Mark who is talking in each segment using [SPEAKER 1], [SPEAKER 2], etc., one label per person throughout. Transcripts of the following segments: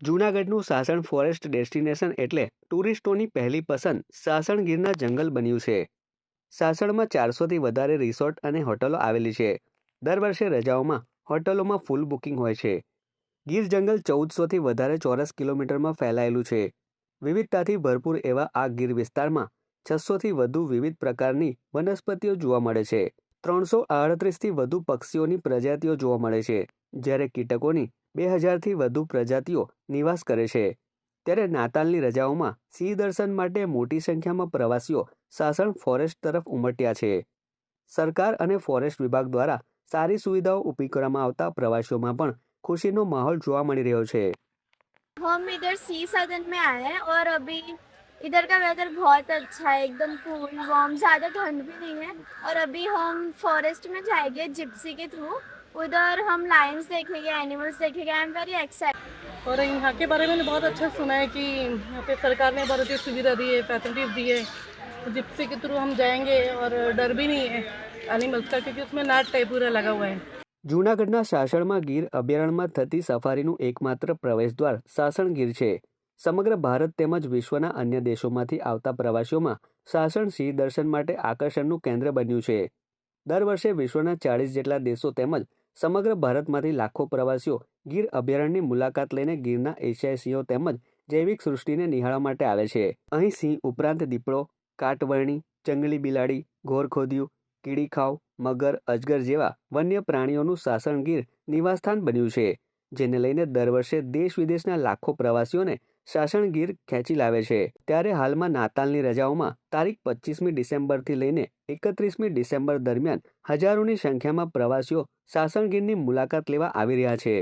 [SPEAKER 1] જૂનાગઢનું Sasan forest destination એટલે ટુરિસ્ટોની પહેલી પસંદ સાસણ ગીરના જંગલ બન્યું છે. સાસણમાં ચારસોથી વધારે રિસોર્ટ અને હોટલો આવેલી છે. દર વર્ષે રજાઓમાં હોટલોમાં ફૂલ બુકિંગ હોય છે. ગીર જંગલ ચૌદસોથી વધારે ચોરસ કિલોમીટરમાં ફેલાયેલું છે. વિવિધતાથી ભરપૂર એવા આ ગીર વિસ્તારમાં છસોથી વધુ વિવિધ પ્રકારની વનસ્પતિઓ જોવા મળે છે. ત્રણસો આડત્રીસથી વધુ પક્ષીઓની પ્રજાતિઓ જોવા મળે છે, જ્યારે કીટકોની બે હજારથી વધુ પ્રજાતિઓ નિવાસ કરે છે ત્યારે નાતાલની રજાઓમાં સિંહ દર્શન માટે મોટી સંખ્યામાં પ્રવાસીઓ સાસણ ફોરેસ્ટ તરફ ઉમટ્યા છે સરકાર અને ફોરેસ્ટ વિભાગ દ્વારા સારી સુવિધાઓ ઊભી કરવામાં આવતા પ્રવાસીઓમાં પણ ખુશીનો માહોલ જોવા મળી રહ્યો છે
[SPEAKER 2] हम इधर सी सदन में आए हैं और अभी इधर का वेदर बहुत अच्छा है एकदम कूल वार्म ज़्यादा ठंड भी नहीं है और अभी हम फॉरेस्ट में जाएंगे जिप्सी के थ्रू उधर हम लायंस देखेंगे एनिमल्स देखेंगे आई एम वेरी एक्साइटेड
[SPEAKER 3] और यहाँ के बारे में मैंने बहुत अच्छा सुना है कि यहाँ पे सरकार ने बहुत अच्छी सुविधा दी है फैसिलिटीज़ दी है जिप्सी के थ्रू हम जाएंगे और डर भी नहीं है एनिमल्स का क्योंकि उसमें नाट टाइप पूरा लगा हुआ है
[SPEAKER 1] જૂનાગઢના સાસણમાં ગીર અભયારણ્યમાં થતી સફારીનું એકમાત્ર પ્રવેશદ્વાર સાસણ ગીર છે સમગ્ર ભારત તેમજ વિશ્વના અન્ય દેશોમાંથી આવતા પ્રવાસીઓમાં સાસણ સિંહ દર્શન માટે આકર્ષણનું કેન્દ્ર બન્યું છે દર વર્ષે વિશ્વના ચાળીસ જેટલા દેશો તેમજ સમગ્ર ભારતમાંથી લાખો પ્રવાસીઓ ગીર અભયારણ્યની મુલાકાત લઈને ગીરના એશિયાઈ સિંહો તેમજ જૈવિક સૃષ્ટિને નિહાળવા માટે આવે છે. અહીં સિંહ ઉપરાંત દીપડો, કાટવર્ણી, જંગલી બિલાડી ઘોરખોદિયું કીડીખાવ મગર, અજગર જેવા વન્ય પ્રાણીઓનું સાસણગીર નિવાસસ્થાન બન્યું છે, જેને લઈને દર વર્ષે દેશ વિદેશના લાખો પ્રવાસીઓને સાસણગીર ખેંચી લાવે છે ત્યારે હાલમાં નાતાલની રજાઓમાં તારીખ પચીસમી ડિસેમ્બરથી લઈને એકત્રીસમી ડિસેમ્બર દરમિયાન હજારોની સંખ્યામાં પ્રવાસીઓ સાસણગીરની મુલાકાત લેવા આવી રહ્યા છે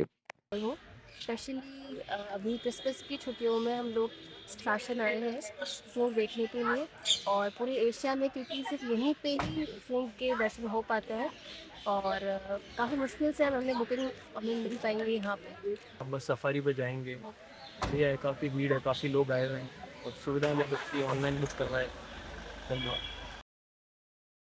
[SPEAKER 4] स्पेशली अभी क्रिसमस की छुट्टियों में हम लोग शासन आए हैं फोक देखने के लिए और पूरे एशिया में क्योंकि सिर्फ यहीं पे ही फोक के दर्शन हो पाते हैं और काफ़ी मुश्किल से हम हमें बुकिंग हमें मिल पाएंगे यहाँ पे
[SPEAKER 5] हम बस सफारी पे जाएंगे ये है काफ़ी भीड़ है काफ़ी लोग आए हुए हैं और सुविधाएं बहुत अच्छी है ऑनलाइन बुक कर रहा है धन्यवाद